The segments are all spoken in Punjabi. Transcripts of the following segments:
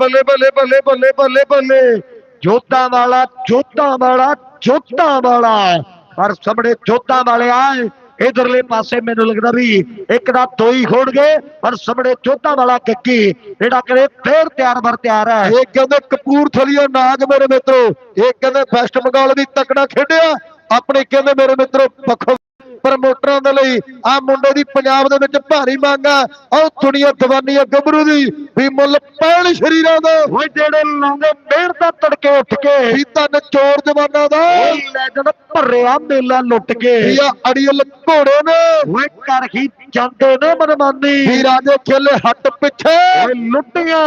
ਬੱਲੇ ਬੱਲੇ ਬੱਲੇ ਬੱਲੇ ਬੱਲੇ ਬੱਲੇ। ਜੋਤਾਂ ਵਾਲਾ ਜੋਤਾਂ ਵਾਲਾ ਜੋਤਾਂ ਵਾਲਾ। ਪਰ ਸਾਹਮਣੇ ਜੋਤਾਂ ਵਾਲੇ ਇਧਰਲੇ ਪਾਸੇ ਮੈਨੂੰ ਲੱਗਦਾ ਵੀ ਇੱਕ ਦਾ ਦੋ ਹੀ ਖੋਣਗੇ ਪਰ ਸਾਹਮਣੇ ਜੋਤਾਂ ਵਾਲਾ ਕੱਕੀ, ਜਿਹੜਾ ਕਰੇ ਫੇਰ ਤਿਆਰ ਬਰ ਤਿਆਰ ਹੈ। ਇਹ ਕਹਿੰਦੇ ਕਪੂਰਥਲੀਆ ਨਾਗ ਮੇਰੇ ਮਿੱਤਰੋ, ਇਹ ਕਹਿੰਦੇ ਵੈਸਟ ਬੰਗਾਲ ਵੀ ਤਕੜਾ ਖੇਡਿਆ। ਆਪਣੇ ਕਹਿੰਦੇ ਮੇਰੇ ਮਿੱਤਰੋ, ਪੱਖੋਂ ਪ੍ਰਮੋਟਰਾਂ ਦੇ ਲਈ ਆ ਮੁੰਡੇ ਦੀ ਪੰਜਾਬ ਦੇ ਵਿੱਚ ਭਾਰੀ ਮੰਗ ਆ। ਉਹ ਦੁਨੀਆ ਦੀਵਾਨੀ ਆ ਗੱਭਰੂ ਦੀ ਵੀ ਮੁੱਲ ਪੈਣ ਸ਼ਰੀਰਾਂ ਦਾ। ਓਏ ਜਿਹੜੇ ਲਾਉਂਦੇ ਮਿਹਨਤ ਦਾ ਤੜਕੇ ਉੱਠ ਕੇ ਵੀ ਧੰਨ ਚੋਰ ਜਵਾਨਾਂ ਦਾ। ਓਏ ਲੈਜਣ ਭਰਿਆ ਮੇਲਾ ਲੁੱਟ ਕੇ। ਵੀ ਆ ਅੜੀਅਲ ਘੋੜੇ ਨੇ। ਓਏ ਕਰ ਹੀ ਜਾਂਦੇ ਨੇ ਮਨਮਾਨੀ। ਵੀ ਰਾਜੇ ਖੇਲੇ ਹੱਟ ਪਿੱਛੇ। ਓਏ ਲੁੱਟੀਆਂ।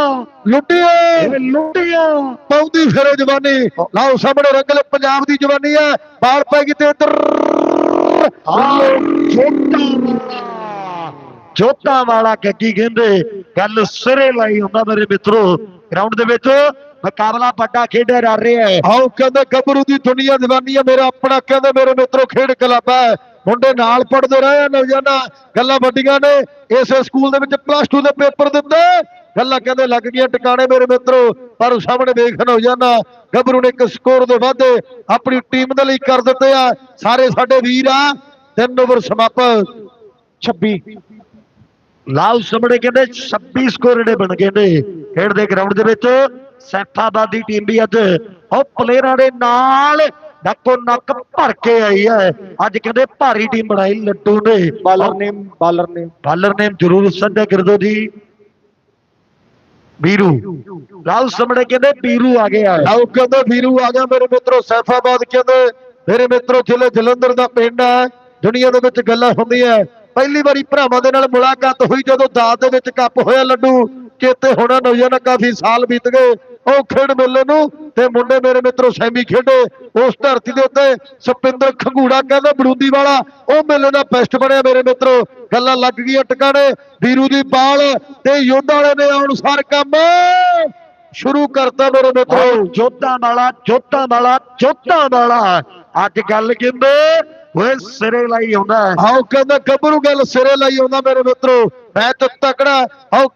ਓਏ ਲੁੱਟੀਆਂ। ਪਾਉਂਦੀ ਫਿਰੇ ਜਵਾਨੀ। ਲਾਓ ਸਾਹਮਣੇ ਰੰਗਲੇ ਪੰਜਾਬ ਦੀ ਜਵਾਨੀ ਹੈ ਬਾਲ ਪੈ ਗਈ ਤੇ ਇੱਧਰ। ਜੋਤਾਂ ਵਾਲਾ ਵਾਲਾ ਕੱਕੀ ਕਹਿੰਦੇ? ਗੱਲ ਸਿਰੇ ਲਾਈ ਹੁੰਦਾ ਮੇਰੇ ਮਿੱਤਰੋ। ਗਰਾਊਂਡ ਦੇ ਵਿੱਚ ਮੁਕਾਬਲਾ ਵੱਡਾ ਖੇਡਿਆ ਜਾ ਰਿਹਾ ਹੈ। ਆਓ ਕਹਿੰਦੇ ਗੱਭਰੂ ਦੀ ਦੁਨੀਆ ਦੀਵਾਨੀ ਹੈ, ਮੇਰਾ ਆਪਣਾ ਕਹਿੰਦੇ ਮੇਰੇ ਮਿੱਤਰੋ ਖੇਡ ਕਲੱਬ ਹੈ। ਮੁੰਡੇ ਨਾਲ ਪੜਦੇ ਰਹੇ ਆ ਨੌਜਵਾਨਾਂ ਗੱਲਾਂ ਵੱਡੀਆਂ ਨੇ। ਇਸੇ ਸਕੂਲ ਦੇ ਵਿੱਚ ਪਲੱਸ 2 ਦੇ ਪੇਪਰ ਦਿੱਤੇ ਗੱਲਾਂ ਕਹਿੰਦੇ ਲੱਗ ਗਈਆਂ ਟਿਕਾਣੇ ਮੇਰੇ ਮਿੱਤਰੋ ਪਰ ਸਾਹਮਣੇ ਵੇਖ ਨੌਜਵਾਨਾਂ ਗੱਭਰੂ ਨੇ ਇੱਕ ਸਕੋਰ ਦੇ ਵਾਧੇ ਆਪਣੀ ਟੀਮ ਦੇ ਲਈ ਕਰ ਦਿੱਤੇ ਆ। ਸਾਰੇ ਸਾਡੇ ਵੀਰ ਆ ਤਿੰਨ ਓਵਰ ਸਮਾਪਤ 26 ਲਾਲ ਸਮੜੇ ਕਹਿੰਦੇ 26 ਸਕੋਰ ਜਿਹੜੇ ਬਣ ਗਏ ਨੇ ਖੇਡ ਦੇ ਗਰਾਊਂਡ ਦੇ ਵਿੱਚ। ਸੈਫਾਬਾਦ ਦੀ ਟੀਮ ਵੀ ਅੱਜ ਉਹ ਪਲੇਅਰਾਂ ਦੇ ਨਾਲ ਨੱਕੋ ਨੱਕ ਭਰ ਕੇ ਆਈ ਹੈ। ਅੱਜ ਕਹਿੰਦੇ ਭਾਰੀ ਟੀਮ ਬਣਾਈ ਲੱਡੂ ਨੇ। Bowler name bowler name bowler ਨੇ ਜ਼ਰੂਰ ਸੱਦਾ ਗਿਰਦੋ ਜੀ। ਵੀਰੂ ਲਾਲ ਸਮੜੇ ਕਹਿੰਦੇ ਵੀਰੂ ਆ ਗਿਆ। ਆਓ ਕਹਿੰਦੇ ਵੀਰੂ ਆ ਗਿਆ। ਮੇਰੇ ਮਿੱਤਰੋ, ਸੈਫਾਬਾਦ ਕਹਿੰਦੇ, ਮੇਰੇ ਮਿੱਤਰੋ, ਜ਼ਿਲ੍ਹੇ ਜਲੰਧਰ ਦਾ ਪਿੰਡ ਹੈ। ਦੁਨੀਆ ਦੇ ਵਿੱਚ ਗੱਲਾਂ ਹੁੰਦੀਆਂ। ਪਹਿਲੀ ਵਾਰੀ ਭਰਾਵਾਂ ਦੇ ਨਾਲ ਮੁਲਾਕਾਤ ਹੋਈ ਜਦੋਂ ਦਾਤ ਦੇ ਵਿੱਚ ਕੱਪ ਹੋਇਆ, ਲੱਡੂ। ਚੇਤੇ ਹੋਣਾ ਨੌਜਵਾਨ ਕਾਫੀ ਸਾਲ ਬੀਤ ਗਏ। ਉਹ ਖੇਡ ਮੇਲੇ ਨੂੰ ਤੇ ਮੁੰਡੇ ਮੇਰੇ ਮਿੱਤਰੋ ਸੈਮੀ ਖੇਡੇ ਉਸ ਧਰਤੀ ਦੇ ਉੱਤੇ ਸਪਿੰਦਰ ਖੰਗੂੜਾ ਕਹਿੰਦਾ ਬਰੂੰਦੀ ਵਾਲਾ ਉਹ ਮੇਲੇ ਦਾ ਬੈਸਟ ਬਣਿਆ ਮੇਰੇ ਮਿੱਤਰੋ। ਗੱਲਾਂ ਲੱਗ ਗਈਆਂ ਟਿਕਾਣੇ ਵੀਰੂ ਦੀ ਬਾਲ ਤੇ ਯੋਧਾ ਵਾਲੇ ਨੇ ਅਨੁਸਾਰ ਕੰਮ। ਸ਼ੁਰੂ ਕਰਤਾ ਮੇਰੇ ਮਿੱਤਰੋ। ਜੋਤਾਂ ਵਾਲਾ ਜੋਤਾਂ ਵਾਲਾ ਜੋਤਾਂ ਵਾਲਾ। ਅੱਜ ਗੱਲ ਕਹਿੰਦੇ ਓਏ ਸਿਰੇ ਲਾਈ ਆਉਂਦਾ। ਆਓ ਕਹਿੰਦਾ ਗੱਭਰੂ ਗੱਲ ਸਿਰੇ ਲਈ ਆਉਂਦਾ ਮੇਰੇ ਮਿੱਤਰੋ। ਮੈਂ ਤਾਂ ਤਕੜਾ ਆਓ।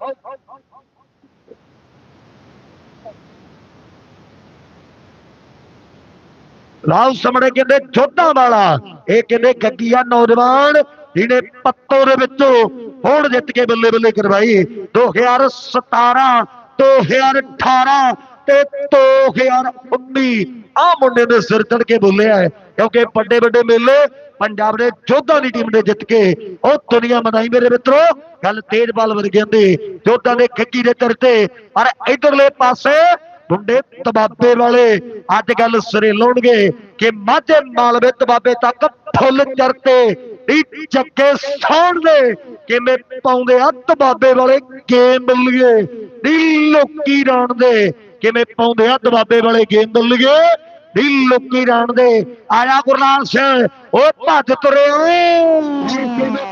ਲਾਲ ਸਮੜੇ ਕਹਿੰਦੇ ਜੋਧਾਂ ਵਾਲਾ। ਇਹ ਕਹਿੰਦੇ ਗੱਗੀਆ ਨੌਜਵਾਨ ਜਿਹਨੇ ਪੱਤੋ ਦੇ ਵਿੱਚੋਂ ਹੁਣ ਜਿੱਤ ਕੇ ਬੱਲੇ ਬੱਲੇ ਕਰਵਾਈ। 2017 2018 ਤੇ 2019 ਆ ਮੁੰਡੇ ਨੇ ਸਿਰ ਚੜ ਕੇ ਬੋਲਿਆ ਹੈ, ਕਿਉਂਕਿ ਵੱਡੇ ਵੱਡੇ ਮੇਲੇ ਪੰਜਾਬ ਦੇ ਜੋਧਾਂ ਦੀ ਟੀਮ ਨੇ ਜਿੱਤ ਕੇ। ਉਹ ਦੁਨੀਆ ਮਨਾਈ ਮੇਰੇ ਮਿੱਤਰੋ, ਗੱਲ ਤੇਜ ਬਲ ਵਰਗਿਆਂ ਦੇ। ਜੋਧਾਂ ਦੇ ਖੱਕੀ ਦੇ ਤਰ ਤੇ। ਪਰ ਇਧਰਲੇ ਪਾਸੇ ਮੁੰਡੇ ਤਬਾਬੇ ਵਾਲੇ। ਅੱਜ ਗੱਲ ਸਿਰੇ ਲਾਉਣਗੇ ਕਿ ਮਾਝੇ ਮਾਲਵੇ ਤਬਾਬੇ ਤੱਕ ਫੁੱਲ ਚਰਤੇ ਨੀ ਚੱਕੇ ਸੌਣ ਦੇ ਕਿਵੇਂ ਪਾਉਂਦੇ ਆ ਤਬਾਬੇ ਵਾਲੇ ਗੇਮ ਮਿਲਗੇ ਨੀ ਲੋਕੀ ਰਾਣ ਦੇ ਕਿਵੇਂ ਪਾਉਂਦੇ ਆ ਤਬਾਬੇ ਵਾਲੇ ਗੇਮ ਮਿਲਗੇ ਨੀ ਲੋਕੀ ਰਾਣ ਦੇ ਆਇਆ ਗੁਰਲਾਲ ਸਿੰਘ ਓ ਭੱਜ ਤੁਰੇ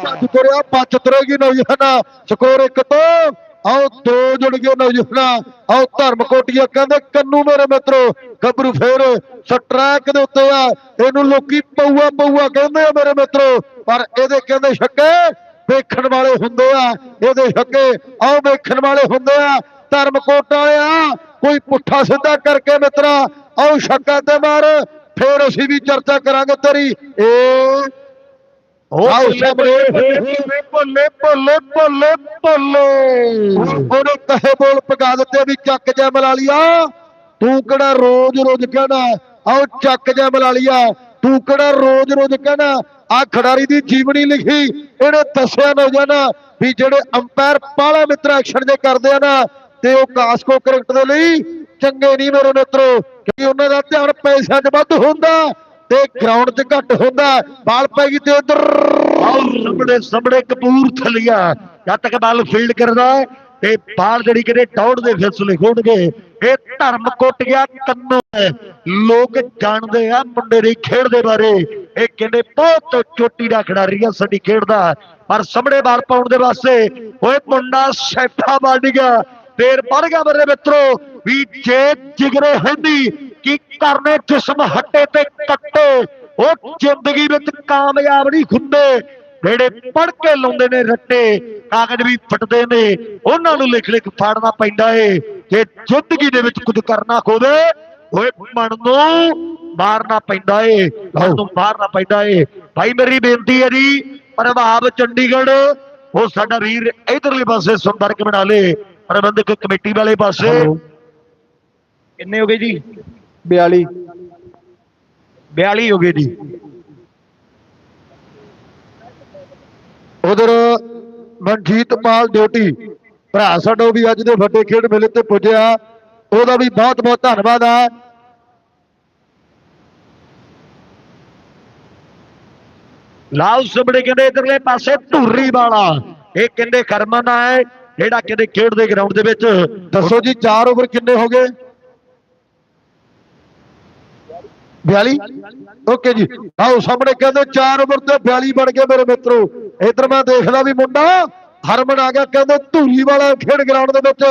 ਭੱਜ ਤੁਰਿਆ? ਭੱਜ ਤੁਰੇਗੀ ਨੌਜਵਾਨਾ। ਸਕੋਰ ਇੱਕ ਤੋਂ ਆਓ ਦੋ ਜੁੜ ਗਏ ਨੌਜਵਾਨਾ ਆਓ ਧਰਮ ਕੋਟੀਆ, ਕਹਿੰਦੇ ਕੰਨੂ ਮੇਰੇ ਮਿੱਤਰੋ, ਗੱਭਰੂ ਫੇਰ ਸਟਰੈਕ ਦੇ ਉੱਤੇ ਆ। ਇਹਨੂੰ ਲੋਕੀ ਪਊਆ ਪਊਆ ਕਹਿੰਦੇ ਆ ਮੇਰੇ ਮਿੱਤਰੋ, ਪਰ ਇਹਦੇ ਕਹਿੰਦੇ ਛੱਕੇ ਵੇਖਣ ਵਾਲੇ ਹੁੰਦੇ ਆ। ਇਹਦੇ ਛੱਕੇ ਆਓ ਵੇਖਣ ਵਾਲੇ ਹੁੰਦੇ ਆ। ਧਰਮ ਕੋਟ ਵਾਲਿਆ ਕੋਈ ਪੁੱਠਾ ਸਿੱਧਾ ਕਰਕੇ ਮਿੱਤਰਾ, ਆਓ ਛੱਕਾ ਤੇ ਮਾਰ, ਫੇਰ ਅਸੀਂ ਵੀ ਚਰਚਾ ਕਰਾਂਗੇ ਤੇਰੀ। ਏ ਆਓ ਸਾਹਮਣੇ ਬੱਲੇ? ਬੱਲੇ ਬੱਲੇ ਬੱਲੇ ਉਹਨੇ ਕਹੇ ਬੋਲ ਪਕਾ ਦਿੱਤੇ ਵੀ ਚੱਕ ਜੈ ਮਲਾਲੀਆ ਤੂੰ ਕਿਹੜਾ ਰੋਜ਼ ਰੋਜ਼ ਕਹਿਣਾ? ਆਓ ਚੱਕ ਜੈ ਮਲਾਲੀਆ ਤੂੰ ਕਿਹੜਾ ਰੋਜ਼ ਰੋਜ਼ ਕਹਿਣਾ? ਆ ਖਿਡਾਰੀ ਦੀ ਜੀਵਨੀ ਲਿਖੀ ਇਹਨੇ ਦੱਸਿਆ ਨੌਜਵਾਨਾ ਵੀ ਜਿਹੜੇ ਅੰਪਾਇਰ ਪਾਲਾ ਮਿੱਤਰ ਐਕਸ਼ਨ ਜੇ ਕਰਦੇ ਆ ਨਾ ਤੇ ਉਹ ਕਾਸਕੋ ਕ੍ਰਿਕਟ ਦੇ ਲਈ ਚੰਗੇ ਨਹੀਂ ਮੇਰੇ ਮਿੱਤਰੋ ਕਿਉਂਕਿ ਉਹਨਾਂ ਦਾ ਧਿਆਨ ਪੈਸਿਆਂ 'ਚ ਵੱਧ ਹੁੰਦਾ। ਤੇ ਗਰਾਊਂਡ 'ਚ ਘੱਟ ਹੁੰਦਾ ਬਾਲ ਪੈ ਗਈ ਤੇ ਉਧਰ। ਸਾਹਮਣੇ ਸਾਹਮਣੇ ਕਪੂਰਥਲੀਆ। ਜਦ ਤੱਕ ਬਾਲ ਫੀਲਡ ਕਰਦਾ ਤੇ ਬਾਲ ਜਿਹੜੀ ਕਿਤੇ ਦੌੜ ਦੇ ਫੈਸਲੇ ਖੋਣਗੇ ਇਹ ਧਰਮ ਕੁੱਟ ਗਿਆ ਕੰਨੋਂ ਲੋਕ ਜਾਣਦੇ ਆ ਮੁੰਡੇ ਦੀ ਖੇਡ ਦੇ ਬਾਰੇ। ਇਹ ਕਹਿੰਦੇ, ਬਹੁਤ ਚੋਟੀ ਦਾ ਖਿਡਾਰੀ ਆ, ਸਾਡੀ ਖੇਡ ਦਾ। ਪਰ ਸਾਹਮਣੇ ਬਾਲ ਪਾਉਣ ਦੇ ਵਾਸਤੇ ਓਏ ਮੁੰਡਾ ਸੈਠਾ ਬਣ ਗਿਆ। ਫੇਰ ਵੜ ਗਿਆ ਮੇਰੇ ਮਿੱਤਰੋ ਵੀ ਜੇ ਜਿਗਰੇ ਹੁੰਦੀ ਕੀ ਕਰਨੇ ਜਿਸਮ ਹੱਟੇ ਤੇ ਕੱਟੇ? ਉਹ ਜ਼ਿੰਦਗੀ ਵਿੱਚ ਕਾਮਯਾਬ ਨਹੀਂ ਹੁੰਦੇ। ਜਿਹੜੇ ਪੜ ਕੇ ਲਾਉਂਦੇ ਨੇ ਰੱਟੇ, ਕਾਗਜ਼ ਵੀ ਫਟਦੇ ਨੇ, ਉਹਨਾਂ ਨੂੰ ਲਿਖ ਲਿਖ ਫਾੜਨਾ ਪੈਂਦਾ ਏ। ਜੇ ਜ਼ਿੰਦਗੀ ਦੇ ਵਿੱਚ ਕੁਝ ਕਰਨਾ ਹੋਵੇ ਓਏ ਮਨ ਨੂੰ ਮਾਰਨਾ ਪੈਂਦਾ ਏ। ਮਨ ਨੂੰ ਮਾਰਨਾ ਪੈਂਦਾ ਏ। ਭਾਈ ਮੇਰੀ ਬੇਨਤੀ ਹੈ ਜੀ, ਪ੍ਰਭਾਵ ਚੰਡੀਗੜ੍ਹ, ਉਹ ਸਾਡਾ ਵੀਰ ਇਧਰਲੇ ਪਾਸੇ ਸੰਪਰਕ ਬਣਾ ਲੇ। ਪ੍ਰਬੰਧਕ ਕਮੇਟੀ ਵਾਲੇ ਪਾਸੇ। ਕਿੰਨੇ ਹੋ ਗਏ ਜੀ? 42 42 ਹੋ ਗਏ ਜੀ। ਉਧਰ ਮਨਜੀਤ ਪਾਲ ਡਿਊਟੀ। ਭਰਾ ਸਾਡਾ ਵੀ ਅੱਜ ਦੇ ਵੱਡੇ ਖੇਡ ਮੇਲੇ ਤੇ ਪੁੱਜਿਆ। ਉਹਦਾ ਵੀ ਬਹੁਤ ਬਹੁਤ ਧੰਨਵਾਦ ਆ। ਲਾਲ ਸੁਬੜੇ ਕਹਿੰਦੇ ਇਧਰਲੇ ਪਾਸੇ ਧੂਰੀ ਵਾਲਾ। ਇਹ ਕਹਿੰਦੇ ਕਰਮਨ ਹੈ ਜਿਹੜਾ ਕਹਿੰਦੇ ਖੇਡ ਦੇ ਗਰਾਊਂਡ ਦੇ ਵਿੱਚ। ਦੱਸੋ ਜੀ 4 ਓਵਰ ਕਿੰਨੇ ਹੋ ਗਏ? 42 ਓਕੇ ਜੀ। ਆਓ, ਸਾਹਮਣੇ ਕਹਿੰਦੇ 4 ਓਵਰ ਤੇ 42 ਬਣ ਗਏ ਮੇਰੇ ਮਿੱਤਰੋ। ਇਧਰ ਮੈਂ ਦੇਖਦਾ ਵੀ ਮੁੰਡਾ ਹਰਮਨ ਆ ਗਿਆ, ਕਹਿੰਦੇ ਧੂਰੀ ਵਾਲਾ ਖੇਡ ਗਰਾਊਂਡ ਦੇ ਵਿੱਚ।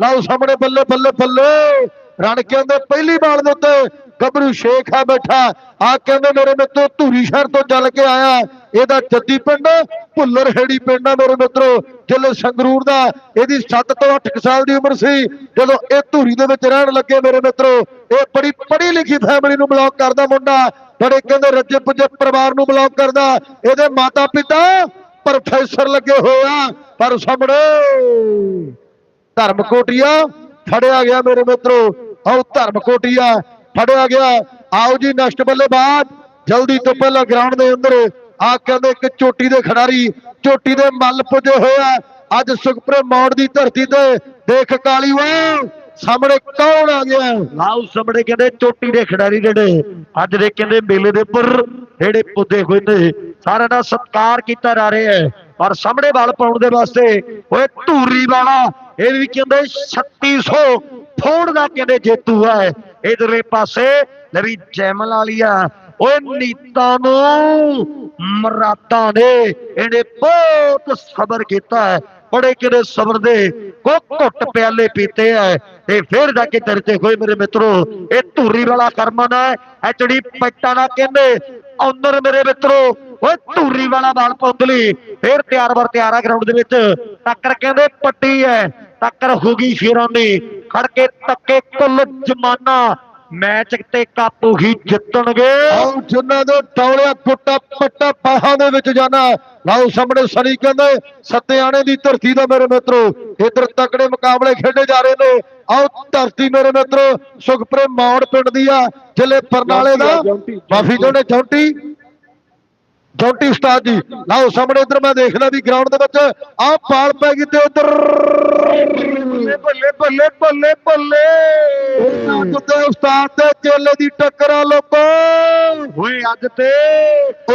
ਲਾਓ, ਸਾਹਮਣੇ ਬੱਲੇ ਬੱਲੇ ਬੱਲੇ। ਰਣ ਕਹਿੰਦੇ ਪਹਿਲੀ ਬਾਲ ਦੇ ਉੱਤੇ ਗੱਭਰੂ ਸ਼ੇਖ ਆ ਬੈਠਾ। ਆ ਕਹਿੰਦੇ ਮੇਰੇ ਮਿੱਤਰੋ, ਧੂਰੀ ਸ਼ਹਿਰ ਤੋਂ ਚੱਲ ਕੇ ਆਇਆ। ਇਹਦਾ ਜੱਦੀ ਪਿੰਡ, ਭੁੱਲਰ ਹੇੜੀ ਪਿੰਡ ਆ ਮੇਰੇ ਮਿੱਤਰੋ। ਜ਼ਿਲ੍ਹੇ ਸੰਗਰੂਰ ਦਾ। ਇਹਦੀ 7 ਤੋਂ 8 ਸਾਲ ਦੀ ਉਮਰ ਸੀ। ਜਦੋਂ ਇਹ ਧੂਰੀ ਦੇ ਵਿੱਚ ਰਹਿਣ ਲੱਗੇ ਮੇਰੇ ਮਿੱਤਰੋ ਇਹ ਬੜੀ ਪੜ੍ਹੀ ਲਿਖੀ ਫੈਮਿਲੀ ਨੂੰ ਬਿਲੋਂਗ ਕਰਦਾ ਮੁੰਡਾ, ਬੜੇ ਕਹਿੰਦੇ ਰੱਜੇ ਪੁੱਜੇ ਪਰਿਵਾਰ ਨੂੰ ਬਿਲੋਂਗ ਕਰਦਾ। ਇਹਦੇ ਮਾਤਾ ਪਿਤਾ ਪ੍ਰੋਫੈਸਰ ਲੱਗੇ ਹੋਏ ਆ, ਪਰ ਸਾਹਮਣੇ ਧਰਮ ਕੋਟੀਆ ਫੜਿਆ ਗਿਆ ਮੇਰੇ ਮਿੱਤਰੋ। ਆਓ ਧਰਮ ਕੋਟੀਆ ਫੜਿਆ ਗਿਆ। ਆਓ ਜੀ ਨੈਕਸਟ ਬੱਲੇਬਾਜ਼ ਜਲਦੀ ਤੋਂ ਪਹਿਲਾਂ ਗਰਾਊਂਡ ਦੇ ਅੰਦਰ ਆ ਕਹਿੰਦੇ ਇੱਕ ਚੋਟੀ ਦੇ ਖਿਡਾਰੀ, ਚੋਟੀ ਦੇ ਮੱਲ ਪੁੱਜੇ ਹੋਏ ਆ। ਅੱਜ ਸੁਖਪੁਰ ਮੌੜ ਦੀ ਧਰਤੀ ਤੇ ਦੇਖ ਕਾਲੀ ਵਾ ਸਾਹਮਣੇ ਕੌਣ ਆ ਗਿਆ? ਲਾਲ ਸੁਬੜੇ ਕਹਿੰਦੇ ਚੋਟੀ ਦੇ ਖਿਡਾਰੀ ਜਿਹੜੇ। ਅੱਜ ਦੇ ਕਹਿੰਦੇ ਮੇਲੇ ਦੇ ਉੱਪਰ ਜਿਹੜੇ ਪੁੱਦੇ ਹੋਏ ਨੇ। ਸਾਰਿਆਂ ਦਾ ਸਤਿਕਾਰ ਕੀਤਾ ਜਾ ਰਿਹਾ ਹੈ। ਪਰ ਸਾਹਮਣੇ ਵਾਲ ਪਾਉਣ ਦੇ ਵਾਸਤੇ ਓਏ ਧੂਰੀ ਵਾਲਾ, ਇਹ ਵੀ ਕਹਿੰਦੇ 3600 ਫੋੜ ਦਾ ਕਹਿੰਦੇ ਜੇਤੂ ਹੈ। ਇਧਰਲੇ ਪਾਸੇ ਲਵੀ ਜੈਮਲ ਵਾਲੀਆ ਓਏ ਨੀਤਾਂ ਨੂੰ ਮਰਾਦਾਂ ਨੇ ਇਹਨੇ ਬਹੁਤ ਸਬਰ ਕੀਤਾ ਹੈ। ਬੜੇ ਕਿਹੜੇ ਸਬਰ ਦੇ ਕੋ ਘੁੱਟ ਪਿਆਲੇ ਪੀਤੇ ਐ। ਤੇ ਫਿਰ ਜਾ ਕੇ ਤੇਰੇ ਹੋਏ ਮੇਰੇ ਮਿੱਤਰੋ, ਇਹ ਧੂਰੀ ਵਾਲਾ ਕਰਮਨ ਹੈ ਐਚੜੀ ਪੈਟਾ ਨਾ ਕਹਿੰਦੇ ਔਨਰ ਮੇਰੇ ਮਿੱਤਰੋ। ਓਏ ਧੂਰੀ ਵਾਲਾ ਬਾਲ ਪੌਂਦਲੀ, ਫਿਰ ਤਿਆਰ ਬਰ ਤਿਆਰ ਆ ਗਰਾਊਂਡ ਦੇ ਵਿੱਚ। ਟੱਕਰ ਕਹਿੰਦੇ ਪੱਟੀ ਐ, ਟੱਕਰ ਹੋ ਗਈ ਸ਼ੇਰਾਂ ਦੀ। ਖੜ ਕੇ ਤੱਕੇ ਕੁੱਲ ਜਮਾਨਾ ਮੈਚ ਤੇ ਕਾਪੂ ਹੀ ਜਿੱਤਣਗੇ। ਆਓ ਜਿਨ੍ਹਾਂ ਦੇ ਟੌਲਿਆ ਕੁੱਟਾ ਪੱਟਾ ਬਾਹਾਂ ਦੇ ਵਿੱਚ ਜਾਣਾ। ਲਾਓ ਸਾਹਮਣੇ ਸਣੀ ਕਹਿੰਦੇ ਸਤਿਆਣੇ ਦੀ ਧਰਤੀ ਦਾ ਮੇਰੇ ਮਿੱਤਰੋ ਇਧਰ ਤਕੜੇ ਮੁਕਾਬਲੇ ਖੇਡੇ ਜਾ ਰਹੇ ਨੇ। ਆਓ ਧਰਤੀ ਮੇਰੇ ਮਿੱਤਰੋ ਸੁਖਪੁਰੇ ਮੌੜ ਪਿੰਡ ਦੀ ਆ ਜ਼ਿਲ੍ਹੇ ਬਰਨਾਲੇ ਦਾ। ਮਾਫੀ ਚਾਹੁੰਦੇ ਜੌਂਟੀ? ਜੌਂਟੀ ਉਸਤਾਦ ਜੀ। ਲਾਓ ਸਾਹਮਣੇ ਇਧਰ ਮੈਂ ਦੇਖਦਾ ਵੀ ਗਰਾਊਂਡ ਦੇ ਵਿੱਚ ਆਹ ਪਾਲ ਪੈ ਗਈ ਤੇ ਉਧਰ। ਬੱਲੇ ਬੱਲੇ ਬੱਲੇ ਬੱਲੇ ਬੱਲੇ। ਜਿੱਤੇ ਉਸਤਾਦ ਤੇ ਚੇਲੇ ਦੀ ਟੱਕਰ ਆ ਲੋਕੋ। ਓਏ ਅੱਜ ਤੇ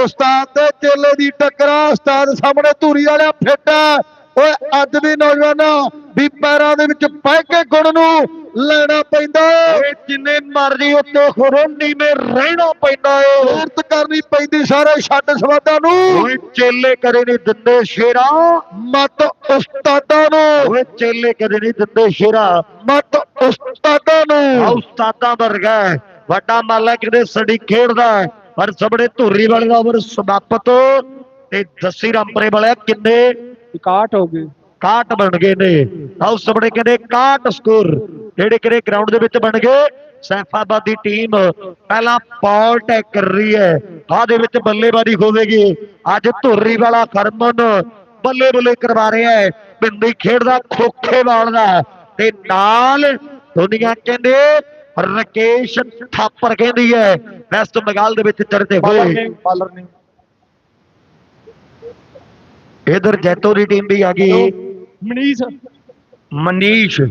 ਉਸਤਾਦ ਤੇ ਚੇਲੇ ਦੀ ਟੱਕਰਾ ਉਸਤਾਦ ਸਾਹਮਣੇ ਧੂਰੀ ਵਾਲਿਆ ਫਿੱਟ ਓਏ ਅੱਜ ਵੀ ਨੌਜਵਾਨਾਂ ਵੀ ਪੈਰਾਂ ਦੇ ਵਿੱਚ ਪੈ ਕੇ ਗੁਣ ਨੂੰ ਲੈਣਾ ਪੈਂਦਾ। ਓਏ ਜਿੰਨੇ ਮਰਜ਼ੀ ਉੱਤੇ ਖਰੋਂਡੀ ਮੇ ਰਹਿਣਾ ਪੈਂਦਾ ਏ। ਮਿਹਨਤ ਕਰਨੀ ਪੈਂਦੀ ਸਾਰੇ ਛੱਡ ਸਵਾਦਾਂ ਨੂੰ। ਓਏ ਚੇਲੇ ਕਦੇ ਨਹੀਂ ਦਿੰਦੇ ਸ਼ੇਰਾ। ਮਤ ਉਸਤਾਦਾਂ ਨੂੰ। ਓਏ ਚੇਲੇ ਕਦੇ ਨਹੀਂ ਦਿੰਦੇ ਸ਼ੇਰਾ। ਮਤ ਉਸਤਾਦਾਂ ਆ ਨੂੰ ਉਸਤਾਦਾਂ ਵਰਗਾ। ਵੱਡਾ ਮਾਲਾ ਕਿਤੇ ਸੜੀ ਖੇਡਦਾ। ਪਰ ਸਬੜੇ ਧੂਰੀ ਵਾਲੇ ਦਾ ਉਮਰ ਸਮਾਪਤ। ਤੇ ਦੱਸੀ ਰਾਮਪਰੇ ਵਾਲੇ ਕਿੰਨੇ 61 ਹੋ ਗਏ। 61 ਬਣ ਗਏ ਨੇ। ਆਓ ਸਬੜੇ ਕਹਿੰਦੇ 61 ਸਕੋਰ। ਜਿਹੜੇ ਕਿਹੜੇ ਗਰਾਊਂਡ ਦੇ ਵਿੱਚ ਬਣ ਗਏ? ਸੈਫਾਬਾਦ ਦੀ ਟੀਮ ਪਹਿਲਾਂ ਪਾਲ ਟੈਕ ਕਰ ਰਹੀ ਹੈ। ਆਹ ਦੇ ਵਿੱਚ ਬੱਲੇਬਾਜ਼ੀ ਹੋਵੇਗੀ। ਅੱਜ ਧੁਰੀ ਵਾਲਾ ਖਰਮਨ ਬੱਲੇ ਬੱਲੇ ਕਰਵਾ ਰਿਹਾ ਹੈ। ਬਿੰਦੀ ਖੇਡਦਾ ਖੋਖੇਵਾਲ ਦਾ। ਤੇ ਨਾਲ ਦੁਨੀਆ ਕਹਿੰਦੇ ਰਕੇਸ਼ ਥਾਪਰ ਕਹਿੰਦੀ ਹੈ। ਵੈਸਟ ਬੰਗਾਲ ਦੇ ਵਿੱਚ ਚੜਦੇ ਹੋਏ। ਪਾਲਰ ਨੇ ਇਧਰ ਜੈਤੋ ਦੀ ਟੀਮ ਵੀ ਆ ਗਈ। ਮਨੀਸ਼। ਮਨੀਸ਼।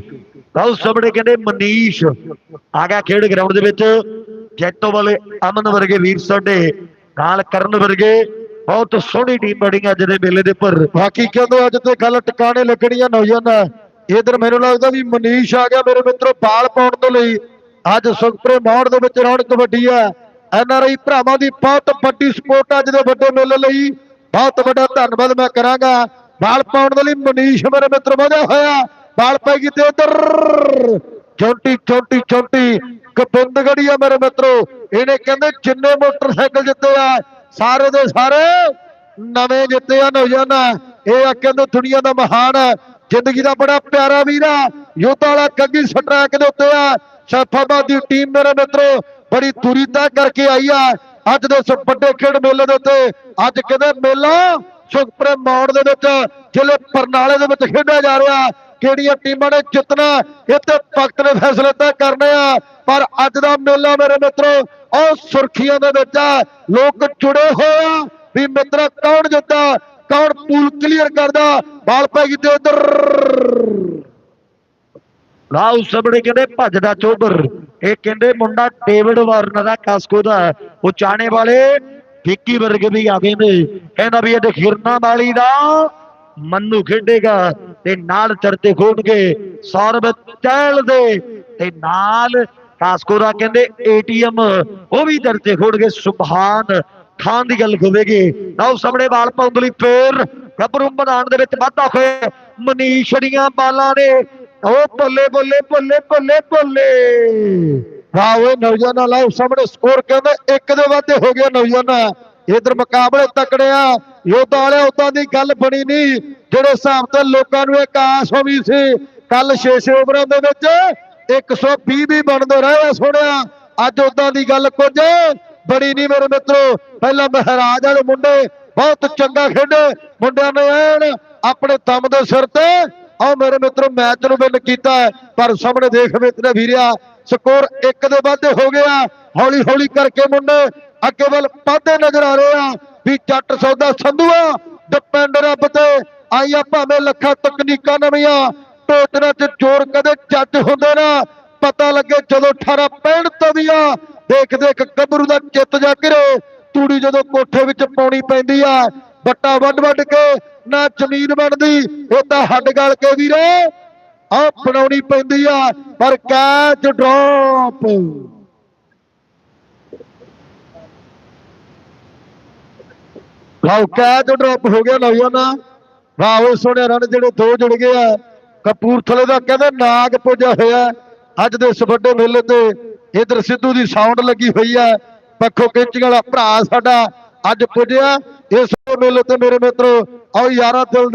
ਬਹੁਤ ਸਬੜੇ ਕਹਿੰਦੇ ਮਨੀਸ਼। ਆ ਗਿਆ ਖੇਡ ਗਰਾਊਂਡ ਦੇ ਵਿੱਚ। ਜੈਤੋ ਵਾਲੇ ਅਮਨ ਵਰਗੇ ਵੀਰ ਸਾਡੇ ਨਾਲ ਕਰਨ ਵਰਗੇ। ਬਹੁਤ ਸੋਹਣੀ ਟੀਮ ਬਣੀ ਅੱਜ ਦੇ ਮੇਲੇ ਦੇ ਉੱਪਰ। ਬਾਕੀ ਕਹਿੰਦੇ ਅੱਜ ਤੇ ਗੱਲ ਟਿਕਾਣੇ ਲੱਗਣੀਆਂ ਨੌਜਵਾਨਾਂ। ਇਧਰ ਮੈਨੂੰ ਲੱਗਦਾ ਵੀ ਮਨੀਸ਼ ਆ ਗਿਆ ਮੇਰੇ ਮਿੱਤਰੋ ਬਾਲ ਪਾਉਣ ਦੇ ਲਈ। ਅੱਜ ਸੁਖਪੁਰੇ ਮੌੜ ਦੇ ਵਿੱਚ ਰੌਣਕ ਵੱਡੀ ਆ ਐਨ ਆਰ ਆਈ ਭਰਾਵਾਂ ਦੀ ਬਹੁਤ ਵੱਡੀ ਸਪੋਰਟ ਅੱਜ ਦੇ ਵੱਡੇ ਮੇਲੇ ਲਈ। ਬਹੁਤ ਵੱਡਾ ਧੰਨਵਾਦ ਮੈਂ ਕਰਾਂਗਾ। ਬਾਲ ਪਾਉਣ ਦੇ ਲਈ ਮਨੀਸ਼ ਮੇਰੇ ਮਿੱਤਰ ਵਧਿਆ ਹੋਇਆ। ਬਾਲ ਪੈ ਗਈ ਤੇ ਉਧਰ। ਚੌਂਟੀ ਚੌਂਟੀ ਚੌਂਟੀ। ਗੋਬਿੰਦਗੜੀ ਆ ਮੇਰੇ ਮਿੱਤਰੋ, ਇਹਨੇ ਕਹਿੰਦੇ ਜਿੰਨੇ ਮੋਟਰਸਾਈਕਲ ਜਿੱਤੇ ਆ, ਸਾਰੇ ਦੇ ਸਾਰੇ ਨਵੇਂ ਜਿੱਤੇ ਆ ਨੌਜਵਾਨ। ਇਹ ਆ ਕਹਿੰਦੇ ਦੁਨੀਆ ਦਾ ਮਹਾਨ ਜ਼ਿੰਦਗੀ ਦਾ ਬੜਾ ਪਿਆਰਾ ਵੀਰ ਆ। ਯੋਧਾ ਵਾਲਾ ਕੱਗੀ ਸਟਰੈਕ ਦੇ ਉੱਤੇ ਆ। ਸੈਫਾਬਾਦ ਦੀ ਟੀਮ ਮੇਰੇ ਮਿੱਤਰੋ, ਬੜੀ ਦੂਰੀ ਤੈਅ ਕਰਕੇ ਆਈ ਆ। ਅੱਜ ਦੇ ਇਸ ਵੱਡੇ ਖੇਡ ਮੇਲੇ ਦੇ ਉੱਤੇ, ਅੱਜ ਕਹਿੰਦੇ ਮੇਲਾ? ਸੁਖਪੁਰੇ ਮੌੜ ਦੇ ਵਿੱਚ, ਜ਼ਿਲ੍ਹੇ ਬਰਨਾਲੇ ਦੇ ਵਿੱਚ ਖੇਡਿਆ ਜਾ ਰਿਹਾ। ਕਿਹੜੀਆਂ ਟੀਮਾਂ ਨੇ ਜਿੱਤਣਾ, ਇਹ ਤੇ ਵਕਤ ਨੇ ਫੈਸਲੇ ਤੈਅ ਕਰਨੇ ਆ। ਪਰ ਅੱਜ ਦਾ ਮੇਲਾ ਮੇਰੇ ਮਿੱਤਰੋ, ਉਹ ਸੁਰਖੀਆਂ ਦੇ ਵਿੱਚ ਲੋਕ ਜੁੜੇ ਹੋਏ ਆ ਵੀ ਮਿੱਤਰਾ, ਕੌਣ ਜਿੱਤਾ ਕੌਣ ਪੂਲ ਕਲੀਅਰ ਕਰਦਾ? ਬਾਲ ਪੈ ਗਈ ਤੇ ਉਧਰ। ਰਾਉ ਸਬੜੇ ਕਹਿੰਦੇ ਭੱਜਦਾ ਚੋਬਰ। ਇਹ ਕਹਿੰਦੇ ਮੁੰਡਾ ਡੇਵਿਡ ਵਾਰਨਰ ਦਾ ਕਾਸਕੋ ਦਾ ਉਹ ਚਾਣੇ ਵਾਲੇ ਵਿੱਕੀ ਵਰਗੇ ਵੀ ਆ ਗਏ ਨੇ। ਕਹਿੰਦਾ ਵੀ ਇਹ ਖਿਰਨਾ ਵਾਲੀ ਦਾ ਮੰਨੂ ਖੇਡੇਗਾ ਤੇ ਨਾਲ ਚਰਤੇ ਖੋਣਗੇ ਸੌਰਵ ਚਹਿਲ ਦੇ ਤੇ ਨਾਲ ਕਾਸਕੋ ਦਾ ਕਹਿੰਦੇ ਏਟੀਐਮ। ਉਹ ਵੀ ਚਰਤੇ ਖੋਣਗੇ ਸੁਭਾਨ ਖਾਨ ਦੀ ਗੱਲ ਹੋਵੇਗੀ ਲਓ ਸਾਹਮਣੇ ਬਾਲ ਪਾਉਣ ਲਈ ਫੇਰ ਗੱਭਰੂ ਮੈਦਾਨ ਦੇ ਵਿੱਚ ਵਾਧਾ ਹੋਇਆ। ਮਨੀਸ਼ ਦੀਆਂ ਬਾਲਾਂ ਨੇ ਉਹ ਬੱਲੇ ਬੱਲੇ ਬੱਲੇ ਬੱਲੇ ਬੱਲੇ ਵਾਹ ਓਏ ਨੌਜਵਾਨਾਂ, ਲਾਓ ਸਾਹਮਣੇ ਸਕੋਰ ਕਹਿੰਦੇ ਇੱਕ ਦੇ ਵਾਧੇ ਹੋ ਗਿਆ ਨੌਜਵਾਨਾਂ। ਇਧਰ ਮੁਕਾਬਲੇ ਤਕੜੇ ਆ। ਯੋਧਾ ਵਾਲੇ ਉਦਾਂ ਦੀ ਗੱਲ ਬਣੀ ਨਹੀਂ। ਜਿਹੜੇ ਹਿਸਾਬ ਤੇ ਲੋਕਾਂ ਨੂੰ ਇੱਕ ਆਸ ਹੋਈ ਸੀ, ਕੱਲ 6-6 ਓਵਰਾਂ ਦੇ ਵਿੱਚ 120 ਵੀ ਬਣਦੇ ਰਹੇ ਸੋਹਣਿਆ। ਅੱਜ ਉਦਾਂ ਦੀ ਗੱਲ ਕੁਝ ਬੜੀ ਨਹੀਂ ਮੇਰੇ ਮਿੱਤਰੋ। ਪਹਿਲਾਂ ਮਹਾਰਾਜ ਵਾਲੇ ਮੁੰਡੇ ਬਹੁਤ ਚੰਗਾ ਖੇਡੇ। ਮੁੰਡਿਆਂ ਨੇ ਐਨ ਆਪਣੇ ਦਮ ਦੇ ਸਿਰ ਤੇ ਆਓ ਮੇਰੇ ਮਿੱਤਰੋ ਮੈਚ ਨੂੰ ਵਿਨ ਕੀਤਾ ਪਰ ਸਾਹਮਣੇ ਦੇਖ ਮਿੱਤਰੇ ਵੀਰਿਆ, ਸਕੋਰ ਇੱਕ ਦੇ ਵਾਧੇ ਹੋ ਗਿਆ। ਹੌਲੀ ਹੌਲੀ ਕਰਕੇ ਮੁੰਡੇ, ਅੱਗੇ ਵੱਲ ਵਧਦੇ ਨਜ਼ਰ ਆ ਰਹੇ ਆ, ਵੀ ਜੱਟ ਸੌਦਾ ਸੰਧੂਆ ਡਿਪੈਂਡ ਰੱਬ ਤੇ ਆਈਆਂ ਭਾਵੇਂ ਲੱਖਾਂ ਤਕਨੀਕਾਂ ਨਵੀਆਂ ਟੋਟਣਾ ਚ ਜ਼ੋਰ ਕਦੇ ਜੱਜ ਹੁੰਦੇ ਨਾ। ਪਤਾ ਲੱਗੇ ਜਦੋਂ 18 65 ਤਵੀਆਂ ਦੇਖ ਦੇਖ ਗੱਭਰੂ ਦਾ ਚਿੱਤ ਜਾ ਘਿਰੇ ਤੂੜੀ ਜਦੋਂ ਕੋਠੇ ਵਿੱਚ ਪਾਉਣੀ ਪੈਂਦੀ ਆ ਬੱਟਾ ਵੱਡ ਵੱਡ ਕੇ ਨਾ ਜ਼ਮੀਨ ਬਣਦੀ ਇਹ ਤਾਂ ਹੱਡ ਗਲ ਕੇ ਵੀਰੇ? ਆ ਬਣਾਉਣੀ ਪੈਂਦੀ ਆ, ਪਰ catch drop. Wow catch drop ਹੋ ਗਿਆ ਨੌਜਵਾਨਾ। ਵਾਹ, ਉਹ ਸੋਹਣੇ ਰਨ ਜਿਹੜੇ ਦੋ ਜੁੜ ਗਏ ਆ। ਕਪੂਰਥਲੇ ਦਾ ਕਹਿੰਦੇ ਨਾਗ ਪੁੱਜਿਆ ਹੋਇਆ। ਅੱਜ ਦੇ ਇਸ ਵੱਡੇ ਮੇਲੇ ਤੇ ਇਧਰ ਸਿੱਧੂ ਦੀ ਸਾਊਂਡ ਲੱਗੀ ਹੋਈ ਆ। ਪੱਖੋ ਕੇਚੀ ਵਾਲਾ ਭਰਾ ਸਾਡਾ ਅੱਜ ਪੁੱਜਿਆ। ਇਸ ਮੇਲੇ ਤੇ ਮੇਰੇ ਮਿੱਤਰੋ ਆਓ ਯਾਰਾ ਦਿਲ